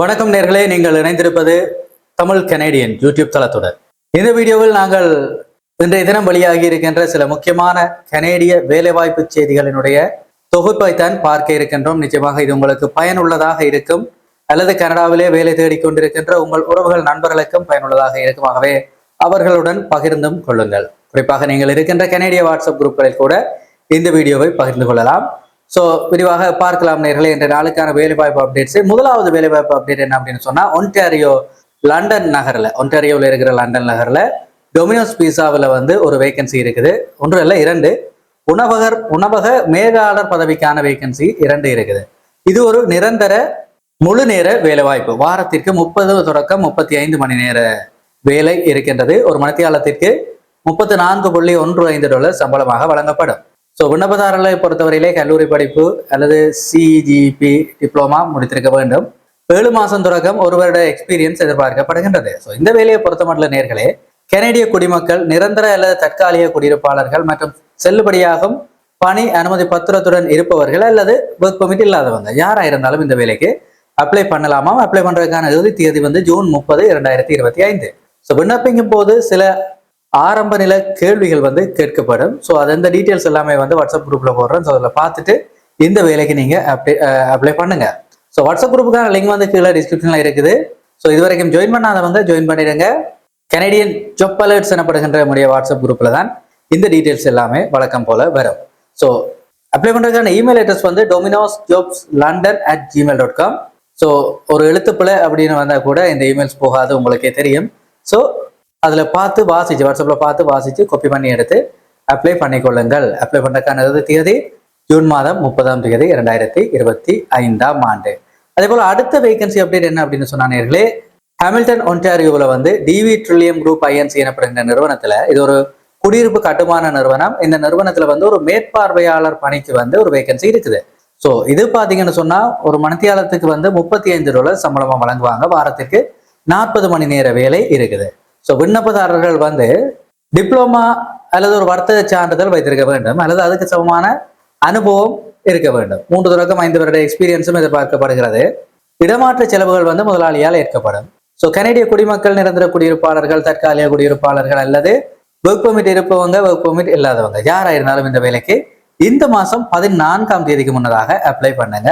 வணக்கம் நேர்களே நீங்கள் இணைந்திருப்பது தமிழ் கனேடியன் யூடியூப் தளத்துடன். இந்த வீடியோவில் நாங்கள் இன்றைய தினம் வெளியாகி இருக்கின்ற சில முக்கியமான கனேடிய வேலைவாய்ப்பு செய்திகளினுடைய தொகுப்பைத்தான் பார்க்க இருக்கின்றோம். நிச்சயமாக இது உங்களுக்கு பயனுள்ளதாக இருக்கும். அல்லது கனடாவிலே வேலை தேடிக்கொண்டிருக்கின்ற உங்கள் உறவுகள் நண்பர்களுக்கும் பயனுள்ளதாக இருக்கும். ஆகவே அவர்களுடன் பகிர்ந்தும் கொள்ளுங்கள். குறிப்பாக நீங்கள் இருக்கின்ற கனேடிய வாட்ஸ்அப் குரூப்களில் கூட இந்த வீடியோவை பகிர்ந்து கொள்ளலாம். ஸோ விரிவாக பார்க்கலாம் நேர்களே இன்றைய நாளுக்கான வேலைவாய்ப்பு அப்டேட்ஸ் முதலாவது வேலைவாய்ப்பு அப்டேட் என்ன அப்படின்னு சொன்னால் ஒன்டாரியோ லண்டன் நகரில் ஒன்டாரியோவில் இருக்கிற லண்டன் நகரில் டொமினோஸ் பீஸாவில் வந்து ஒரு வேகன்சி இருக்குது. ஒன்று இல்லை இரண்டு. உணவகர் உணவக மேலாளர் பதவிக்கான வேகன்சி இரண்டு இருக்குது. இது ஒரு நிரந்தர முழு நேர வேலைவாய்ப்பு. வாரத்திற்கு முப்பது தொடக்கம் முப்பத்தி ஐந்து மணி நேர வேலை இருக்கின்றது. ஒரு மணித்தியாலத்திற்கு முப்பத்தி நான்கு புள்ளி ஒன்று ஐந்து டாலர் சம்பளமாக வழங்கப்படும். ஸோ விண்ணப்பதாரர்களை பொறுத்தவரையிலே கல்லூரி படிப்பு அல்லது சிஜிபி டிப்ளமா முடித்திருக்க வேண்டும். ஏழு மாதம் தொடக்கம் ஒரு வருட எக்ஸ்பீரியன்ஸ் எதிர்பார்க்கப்படுகின்றது. ஸோ இந்த வேலையை பொறுத்த நேர்களே கனேடிய குடிமக்கள் நிரந்தர அல்லது தற்காலிக குடியிருப்பாளர்கள் மற்றும் செல்லுபடியாகும் பணி அனுமதி பத்திரத்துடன் இருப்பவர்கள் அல்லது ஒர்க் பெர்மிட் இல்லாதவங்க யாராக இருந்தாலும் இந்த வேலைக்கு அப்ளை பண்ணலாமா? அப்ளை பண்றதுக்கான இறுதி தேதி வந்து ஜூன் முப்பது இரண்டாயிரத்தி இருபத்தி ஐந்து. ஸோ விண்ணப்பிக்கும் போது சில ஆரம்ப நில கேள்விகள் வந்து கேட்கப்படும். ஸோ அது அந்த டீட்டெயில்ஸ் எல்லாமே வந்து வாட்ஸ்அப் குரூப்பில் போடுறேன் ஸோ அதில் பார்த்துட்டு இந்த வேலைக்கு நீங்கள் அப்ளை அப்ளை பண்ணுங்க. ஸோ வாட்ஸ்அப் குரூப்புக்கான லிங்க் வந்து கீழே டிஸ்கிரிப்ஷனில் இருக்குது. ஸோ இது வரைக்கும் ஜாயின் பண்ணாதவங்க ஜாயின் பண்ணிடுங்க. கனடியன் ஜொப் அலர்ட்ஸ் எனப்படுகின்ற நம்முடைய வாட்ஸ்அப் குரூப்பில் தான் இந்த டீட்டெயில்ஸ் எல்லாமே வழக்கம் போல வரும். ஸோ அப்ளை பண்ணுறதுக்கான இமெயில் அட்ரஸ் வந்து Domino's jobs London at Gmail dot com so ஒரு எழுத்துப்பிழை அப்படின்னு வந்தால் கூட இந்த இமெயில்ஸ் போகாது உங்களுக்கே தெரியும். ஸோ அதில் பார்த்து வாசிச்சு வாட்ஸ்அப்பில் பார்த்து வாசிச்சு காப்பி பண்ணி எடுத்து அப்ளை பண்ணிக்கொள்ளுங்கள். அப்ளை பண்ணுறதுக்கான இறுதி தேதி ஜூன் மாதம் முப்பதாம் தேதி இரண்டாயிரத்தி இருபத்தி ஐந்தாம் ஆண்டு. அதே போல் அடுத்த வேகன்சி அப்டேட் என்ன அப்படின்னு சொன்னானே ஹாமில்டன் ஒன்டாரியோவில் வந்து டிவி ட்ரில்லியம் குரூப் ஐஎன்சி எனப்படுகின்ற நிறுவனத்தில் இது ஒரு குடியிருப்பு கட்டுமான நிறுவனம். இந்த நிறுவனத்தில் வந்து ஒரு மேற்பார்வையாளர் பணிக்கு வந்து ஒரு வேகன்சி இருக்குது. ஸோ இது பார்த்தீங்கன்னு சொன்னால் ஒரு மணித்தியாலத்துக்கு வந்து முப்பத்தி ஐந்து டாலர் சம்பளமாக வழங்குவாங்க. வாரத்திற்கு நாற்பது மணி நேர வேலை இருக்குது. ஸோ விண்ணப்பதாரர்கள் வந்து டிப்ளமா அல்லது ஒரு வர்த்தக சான்றிதழ் வைத்திருக்க வேண்டும் அல்லது அதுக்கு சமமான அனுபவம் இருக்க வேண்டும். மூன்று தொடக்கம் ஐந்து வருட எக்ஸ்பீரியன்ஸும் எதிர்பார்க்கப்படுகிறது. இடமாற்ற செலவுகள் வந்து முதலாளியால் ஏற்கப்படும். ஸோ கனடிய குடிமக்கள் நிரந்தர குடியிருப்பாளர்கள் தற்காலிக குடியிருப்பாளர்கள் அல்லது ஒர்க் பெர்மிட் இருப்பவங்க ஒர்க் பெர்மிட் இல்லாதவங்க யாரா இருந்தாலும் இந்த வேலைக்கு இந்த மாதம் பதினான்காம் தேதிக்கு முன்னதாக அப்ளை பண்ணுங்க.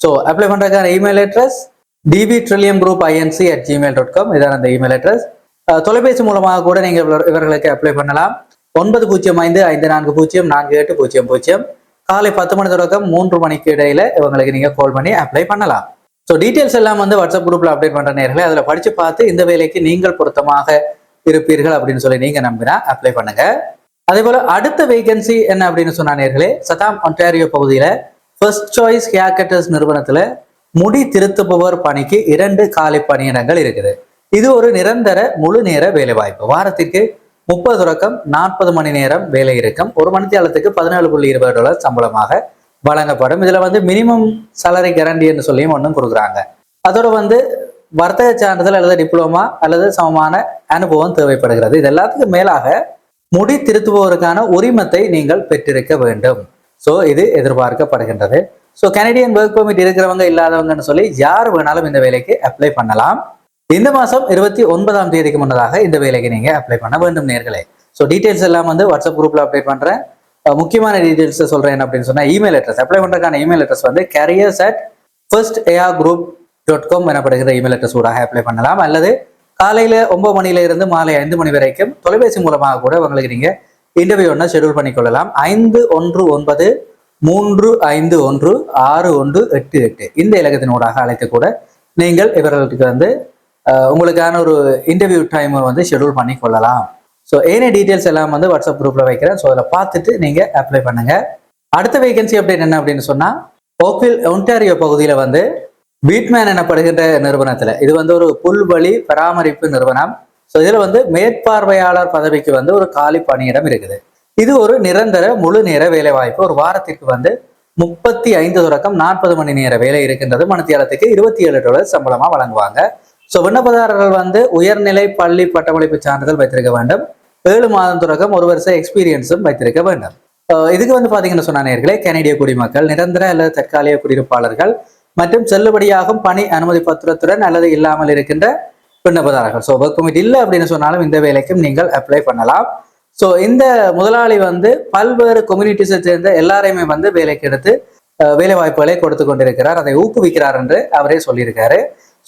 ஸோ அப்ளை பண்ணுறதுக்கான email address DP Trillium group INC at Gmail dot com இதான அந்த இமெயில் அட்ரஸ் தொலைபேசி மூலமாக கூட நீங்க இவர்- இவர்களுக்கு அப்ளை பண்ணலாம். ஒன்பது பூஜ்ஜியம் ஐந்து ஐந்து நான்கு பூஜ்ஜியம் நான்கு எட்டு பூஜ்ஜியம் பூஜ்ஜியம் காலை பத்து மணி தொடக்கம் மூன்று மணிக்கு இடையில இவங்களுக்கு நீங்க கால் பண்ணி அப்ளை பண்ணலாம். ஸோ டீட்டெயில்ஸ் எல்லாம் வந்து வாட்ஸ்அப் குரூப்ல அப்டேட் பண்ற நேர்களை அதில் படிச்சு பார்த்து இந்த வேலைக்கு நீங்கள் பொருத்தமாக இருப்பீர்கள் அப்படின்னு சொல்லி நீங்க நம்பினா அப்ளை பண்ணுங்க. அதே போல அடுத்த வேகன்சி என்ன அப்படின்னு சொன்ன நேர்களே சதாம் ஒன்டாரியோ பகுதியில ஃபர்ஸ்ட் சாய்ஸ் ஹேர் கட்டர்ஸ் நிறுவனத்துல முடி திருத்துபவர் பணிக்கு இரண்டு காலை பணியிடங்கள் இருக்குது. இது ஒரு நிரந்தர முழு நேர வேலைவாய்ப்பு. வாரத்திற்கு முப்பது தொடக்கம் நாற்பது மணி நேரம் வேலை இருக்கும் ஒரு மணித்தியாலத்துக்கு பதினேழு புள்ளி இருபது டாலர் சம்பளமாக வழங்கப்படும். இதுல வந்து மினிமம் சேலரி கேரண்டி என்று சொல்லியும் ஒன்றும் கொடுக்குறாங்க. அதோட வந்து வர்த்தக சான்றிதழ் அல்லது டிப்ளமா அல்லது சமமான அனுபவம் தேவைப்படுகிறது. இது எல்லாத்துக்கும் மேலாக முடி திருத்துபவருக்கான உரிமத்தை நீங்கள் பெற்றிருக்க வேண்டும். ஸோ இது எதிர்பார்க்கப்படுகின்றது. ஸோ கனடியன் ஒர்க் பெர்மிட் இருக்கிறவங்க இல்லாதவங்கன்னு சொல்லி யார் வேணாலும் இந்த வேலைக்கு அப்ளை பண்ணலாம். இந்த மாதம் இருபத்தி ஒன்பதாம் தேதிக்கு முன்னதாக இந்த வேலைக்கு நீங்க அப்ளை பண்ண வேண்டும் நேர்களே. ஸோ டீட்டெயில்ஸ் எல்லாம் வந்து வாட்ஸ்அப் குரூப்ல அப்ளை பண்றேன். முக்கியமான டீட்டெயில்ஸ் சொல்றேன் அப்படின்னு சொன்னா இமெயில் அட்ரஸ் அப்ளை பண்றதுக்கான இமெயில் அட்ரஸ் வந்து careers at first AR group dot com எனப்படுகிற email address ஊடாக அப்ளை பண்ணலாம். அல்லது காலையில ஒன்பது மணியிலிருந்து இருந்து மாலை ஐந்து மணி வரைக்கும் தொலைபேசி மூலமாக கூட உங்களுக்கு நீங்க இன்டர்வியூ ஒன்று ஷெடியூல் பண்ணிக்கொள்ளலாம் ஐந்து ஒன்று ஒன்பது மூன்று ஐந்து ஒன்று ஆறு ஒன்று எட்டு எட்டு. இந்த இலக்கத்தினூடாக அழைத்து கூட நீங்கள் இவர்களுக்கு வந்து உங்களுக்கான ஒரு இன்டர்வியூ டைமை வந்து ஷெடியூல் பண்ணி கொள்ளலாம். ஸோ ஏனே டீட்டெயில்ஸ் எல்லாம் வந்து வாட்ஸ்அப் குரூப்ல வைக்கிறேன். ஸோ அதில் பார்த்துட்டு நீங்க அப்ளை பண்ணுங்க. அடுத்த வேகன்சி அப்டேட் என்ன அப்படின்னு சொன்னால் ஓக்வில் ஒன்டாரியோ பகுதியில வந்து பீட்மேன் எனப்படுகின்ற நிறுவனத்தில். இது வந்து ஒரு புல்வழி பராமரிப்பு நிறுவனம். ஸோ இதில் வந்து மேற்பார்வையாளர் பதவிக்கு வந்து ஒரு காலி பணியிடம் இருக்குது. இது ஒரு நிரந்தர முழு நேர வேலை வாய்ப்பு ஒரு வாரத்திற்கு வந்து முப்பத்தி ஐந்து தொடக்கம் நாற்பது மணி நேர வேலை இருக்கின்றது. மணித்தியாலத்துக்கு இருபத்தி ஏழு டாலர் சம்பளமாக வழங்குவாங்க. ஸோ விண்ணப்பதாரர்கள் வந்து உயர்நிலை பள்ளி பட்டமளிப்பு சான்றிதழ் வைத்திருக்க வேண்டும். ஏழு மாதம் தொடக்கம் ஒரு வருஷ எக்ஸ்பீரியன்ஸும் வைத்திருக்க வேண்டும். இதுக்கு வந்து பாத்தீங்கன்னு சொன்ன நேர்களே கனடிய குடிமக்கள் நிரந்தர அல்லது தற்காலிக குடியிருப்பாளர்கள் மற்றும் செல்லுபடியாகும் பணி அனுமதி பத்திரத்துடன் அல்லது இல்லாமல் இருக்கின்ற விண்ணப்பதாரர்கள். ஸோ ஒர்க் இல்லை அப்படின்னு சொன்னாலும் இந்த வேலைக்கும் நீங்கள் அப்ளை பண்ணலாம். ஸோ இந்த முதலாளி வந்து பல்வேறு கம்யூனிட்டிஸை சேர்ந்த எல்லாரையுமே வந்து வேலைக்கு எடுத்து அஹ், வேலை வாய்ப்புகளை கொடுத்து கொண்டிருக்கிறார். அதை ஊக்குவிக்கிறார் என்று அவரே சொல்லியிருக்காரு.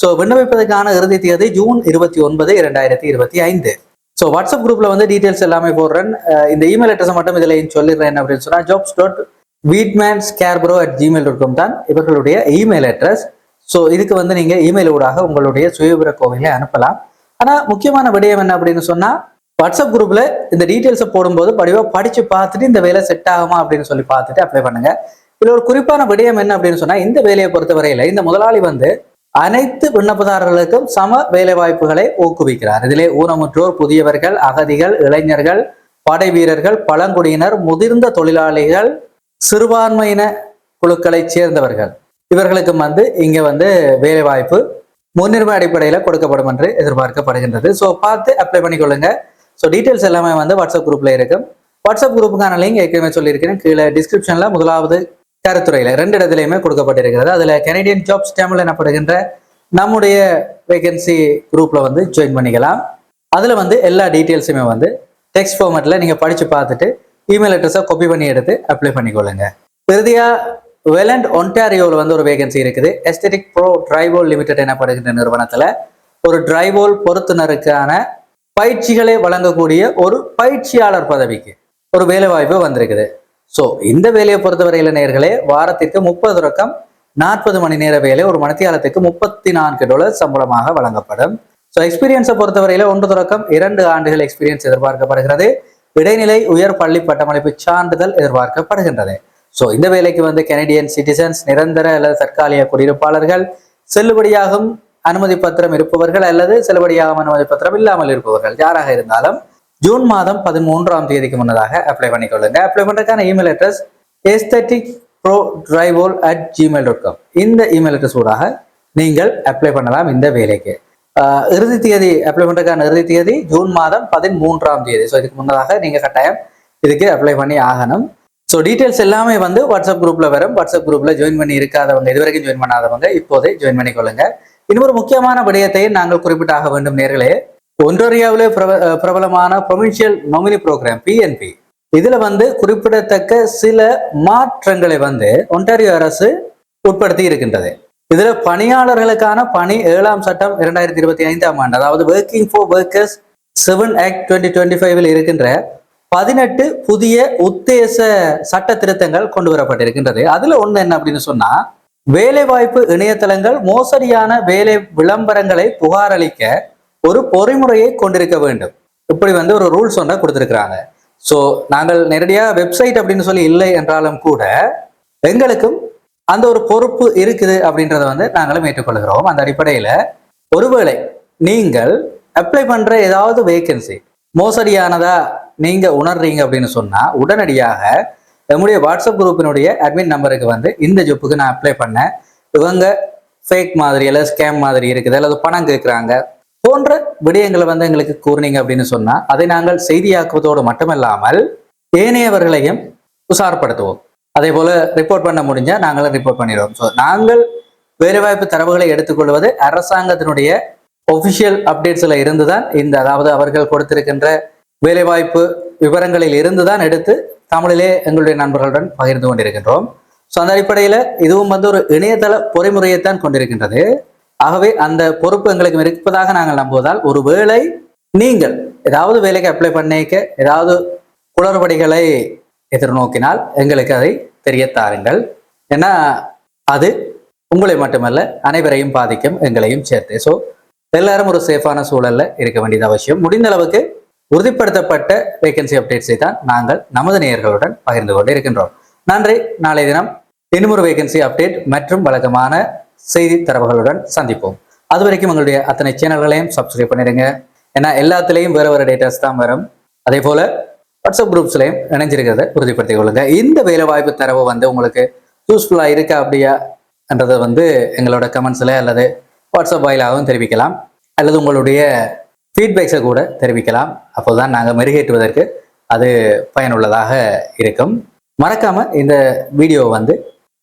ஸோ விண்ணப்பிப்பதற்கான இறுதி தேதி ஜூன் இருபத்தி ஒன்பது இரண்டாயிரத்தி இருபத்தி ஐந்து. ஸோ வாட்ஸ்அப் குரூப்ல வந்து டீட்டெயில்ஸ் எல்லாமே போடுறேன். இந்த இமெயில் அட்ரஸ் மட்டும் இதில் சொல்லிடுறேன் அப்படின்னு சொன்னால் jobs dot Weedman Scarborough at Gmail dot com தான் இவர்களுடைய இமெயில் அட்ரஸ் ஸோ இதுக்கு வந்து நீங்கள் இமெயில் ஊடாக உங்களுடைய சுயவிவர கோவிலை அனுப்பலாம். ஆனால் முக்கியமான விடயம் என்ன அப்படின்னு சொன்னால் வாட்ஸ்அப் குரூப்ல இந்த டீட்டெயில்ஸை போடும்போது படிவாக படித்து பார்த்துட்டு இந்த வேலை செட் ஆகுமா அப்படின்னு சொல்லி பார்த்துட்டு அப்ளை பண்ணுங்க. இதில் ஒரு குறிப்பான விடயம் என்ன அப்படின்னு சொன்னால் இந்த வேலையை பொறுத்தவரையில இந்த முதலாளி வந்து அனைத்து விண்ணப்பதாரர்களுக்கும் சம வேலை வாய்ப்புகளை ஊக்குவிக்கிறார். இதிலே ஊனமுற்றோர் புதியவர்கள் அகதிகள் இளைஞர்கள் படை வீரர்கள் பழங்குடியினர் முதிர்ந்த தொழிலாளிகள் சிறுபான்மையின குழுக்களைச் சேர்ந்தவர்கள். இவர்களுக்கும் வந்து இங்க வந்து வேலை வாய்ப்பு முன்னுரிமை அடிப்படையில் கொடுக்கப்படும் என்று எதிர்பார்க்கப்படுகின்றது. ஸோ பார்த்து அப்ளை பண்ணிக்கொள்ளுங்க. ஸோ டீட்டெயில்ஸ் எல்லாமே வந்து வாட்ஸ்அப் குரூப்ல இருக்கும். வாட்ஸ்அப் குரூப்புக்கான லிங்க் ஏற்கனவே சொல்லியிருக்கிறேன். கீழே டிஸ்கிரிப்ஷன்ல முதலாவது கருத்துறையில ரெண்டு இடத்துலையுமே கொடுக்கப்பட்டிருக்கிறது. அதுல கெனடியன் ஜாப்ஸ் டேமில் எனப்படுகின்ற நம்முடைய வேகன்சி குரூப்ல வந்து ஜாயின் பண்ணிக்கலாம். அதுல வந்து எல்லா டீட்டெயில்ஸுமே வந்து டெக்ஸ்ட் ஃபார்மேட்ல நீங்க படிச்சு பார்த்துட்டு இமெயில் அட்ரஸை காப்பி பண்ணி எடுத்து அப்ளை பண்ணிக்கொள்ளுங்க. இறுதியா வெலண்ட் ஒன்டாரியோவில் வந்து ஒரு வேகன்சி இருக்குது. எஸ்தெட்டிக் ப்ரோ டிரைவோல் லிமிடெட் எனப்படுகின்ற நிறுவனத்தில் ஒரு டிரைவோல் பொருத்துனருக்கான பயிற்சிகளை வழங்கக்கூடிய ஒரு பயிற்சியாளர் பதவிக்கு ஒரு வேலைவாய்ப்பு வந்திருக்குது. ஸோ இந்த வேலையை பொறுத்தவரையில நேர்களே வாரத்திற்கு முப்பது ரொக்கம் நாற்பது மணி நேர வேலை ஒரு மணித்தியாலத்துக்கு முப்பத்தி நான்கு டாலர் சம்பளமாக வழங்கப்படும். ஸோ எக்ஸ்பீரியன்ஸை பொறுத்தவரையில ஒன்று தொடக்கம் இரண்டு ஆண்டுகள் எக்ஸ்பீரியன்ஸ் எதிர்பார்க்கப்படுகிறது. இடைநிலை உயர் பள்ளி பட்டமளிப்பு சான்றிதழ் எதிர்பார்க்கப்படுகின்றது. ஸோ இந்த வேலைக்கு வந்து கெனடியன் சிட்டிசன்ஸ் நிரந்தர அல்லது தற்காலிக குடியிருப்பாளர்கள் செல்லுபடியாகும் அனுமதி பத்திரம் இருப்பவர்கள் அல்லது செல்லுபடியாகும் அனுமதி பத்திரம் இல்லாமல் இருப்பவர்கள் யாராக இருந்தாலும் ஜூன் மாதம் பதிமூன்றாம் தேதிக்கு முன்னதாக அப்ளை பண்ணிக்கொள்ளுங்க. அப்ளை பண்ணுறதுக்கான email address aesthetic pro drywall at Gmail dot com இந்த இமெயில் அட்ரஸ் ஊடாக நீங்கள் அப்ளை பண்ணலாம் இந்த வேலைக்கு. ஆஹ் இறுதி தேதி அப்ளை பண்ணுறதுக்கான இறுதி தேதி ஜூன் மாதம் பதிமூன்றாம் தேதி. ஸோ இதுக்கு முன்னதாக நீங்கள் கட்டாயம் இதுக்கு அப்ளை பண்ணி ஆகணும். ஸோ டீட்டெயில்ஸ் எல்லாமே வந்து வாட்ஸ்அப் குரூப்பில் வரும். வாட்ஸ்அப் குரூப்பில் ஜாயின் பண்ணி இருக்காதவங்க இதுவரைக்கும் ஜாயின் பண்ணாதவங்க இப்போதே ஜாயின் பண்ணிக்கொள்ளுங்க. இன்னொரு முக்கியமான விடயத்தை நாங்கள் குறிப்பிட்டாக வேண்டும் நேர்களே. ஒன்டோரியாவிலே பிரப- பிரபலமான ப்ரொவின்சியல் நொமினி ப்ரோக்ராம் பிஎன்பி இதுல வந்து குறிப்பிடத்தக்க சில மாற்றங்களை வந்து ஒன்டாரியோ அரசு உட்படுத்தி இருக்கின்றது. இதுல பணியாளர்களுக்கான பணி ஏழாம் சட்டம் இரண்டாயிரத்தி இருபத்தி ஐந்தாம் ஆண்டு அதாவது working for workers seven act twenty twenty ஃபைவ்ல இருக்கின்ற பதினெட்டு புதிய உத்தேச சட்ட திருத்தங்கள் கொண்டு வரப்பட்டிருக்கின்றது. அதுல ஒண்ணு என்ன அப்படின்னு சொன்னா வேலைவாய்ப்பு இணையதளங்கள் மோசடியான வேலை விளம்பரங்களை புகாரளிக்க ஒரு பொறிமுறையை கொண்டிருக்க வேண்டும். இப்படி வந்து ஒரு ரூல்ஸ் ஒன்றை கொடுத்துருக்குறாங்க. ஸோ நாங்கள் நேரடியாக வெப்சைட் அப்படின்னு சொல்லி இல்லை என்றாலும் கூட எங்களுக்கும் அந்த ஒரு பொறுப்பு இருக்குது அப்படின்றத வந்து நாங்களும் ஏற்றுக்கொள்கிறோம். அந்த அடிப்படையில் ஒருவேளை நீங்கள் அப்ளை பண்ணுற ஏதாவது வேகன்சி மோசடியானதா நீங்கள் உணர்றீங்க அப்படின்னு சொன்னால் உடனடியாக நம்முடைய வாட்ஸ்அப் குரூப்பினுடைய அட்மின் நம்பருக்கு வந்து இந்த ஜொப்புக்கு நான் அப்ளை பண்ணேன். இவங்க ஃபேக் மாதிரி அல்லது ஸ்கேம் மாதிரி இருக்குது அல்லது பணம் கேட்குறாங்க. போன்ற விடயங்களை வந்து எங்களுக்கு கூறினீங்க அப்படின்னு சொன்னா அதை நாங்கள் செய்தியாக்குவதோடு மட்டுமல்லாமல் ஏனையவர்களையும் உசார்படுத்துவோம் அதே போல ரிப்போர்ட் பண்ண முடிஞ்சா நாங்களும் ரிப்போர்ட் பண்ணிடுவோம். ஸோ நாங்கள் வேலைவாய்ப்பு தரவுகளை எடுத்துக்கொள்வது அரசாங்கத்தினுடைய ஒபிஷியல் அப்டேட்ஸ்ல இருந்துதான் இந்த அதாவது அவர்கள் கொடுத்திருக்கின்ற வேலைவாய்ப்பு விவரங்களில் இருந்துதான் எடுத்து தமிழிலே எங்களுடைய நண்பர்களுடன் பகிர்ந்து கொண்டிருக்கின்றோம். ஸோ அந்த அடிப்படையில் இதுவும் வந்து ஒரு இணையதள பொறிமுறையைத்தான் கொண்டிருக்கின்றது. ஆகவே அந்த பொறுப்பு எங்களுக்கு இருப்பதாக நாங்கள் நம்புவதால் ஒருவேளை நீங்கள் ஏதாவது வேலைக்கு அப்ளை பண்ணிக்க ஏதாவது குளறுபடிகளை எதிர்நோக்கினால் எங்களுக்கு அதை தெரிய தாருங்கள். ஏன்னா அது உங்களை மட்டுமல்ல அனைவரையும் பாதிக்கும் எங்களையும் சேர்த்து. ஸோ எல்லாரும் ஒரு சேஃபான சூழல்ல இருக்க வேண்டியது அவசியம். முடிந்த அளவுக்கு உறுதிப்படுத்தப்பட்ட வேகன்சி அப்டேட்ஸை தான் நாங்கள் நமது நேயர்களுடன் பகிர்ந்து கொண்டு இருக்கின்றோம். நன்றி. நாளை தினம் இன்னும் ஒரு வேகன்சி அப்டேட் மற்றும் வழக்கமான செய்தி தரவுகளுடன் சந்திப்போம். அது வரைக்கும் உங்களுடைய அத்தனை சேனல்களையும் சப்ஸ்கிரைப் பண்ணிடுங்க. ஏன்னா எல்லாத்துலேயும் வேறு வேறு டேட்டாஸ் தான் வரும். அதே போல வாட்ஸ்அப் குரூப்ஸ்லையும் இணைஞ்சிருக்கிறத உறுதிப்படுத்திக் கொள்ளுங்க. இந்த வேலை வாய்ப்பு தரவு வந்து உங்களுக்கு யூஸ்ஃபுல்லாக இருக்கா அப்படியா என்றதை வந்து எங்களோட கமெண்ட்ஸில் அல்லது வாட்ஸ்அப் வாயிலாகவும் தெரிவிக்கலாம். அல்லது உங்களுடைய ஃபீட்பேக்ஸை கூட தெரிவிக்கலாம். அப்போதான் நாங்கள் மெருகேற்றுவதற்கு அது பயனுள்ளதாக இருக்கும். மறக்காமல் இந்த வீடியோவை வந்து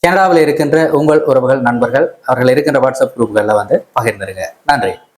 கனடாவில் இருக்கின்ற உங்கள் உறவுகள் நண்பர்கள் அவர்கள் இருக்கின்ற வாட்ஸ்அப் குரூப்களில் வந்து பகிர்ந்துருங்க. நன்றி.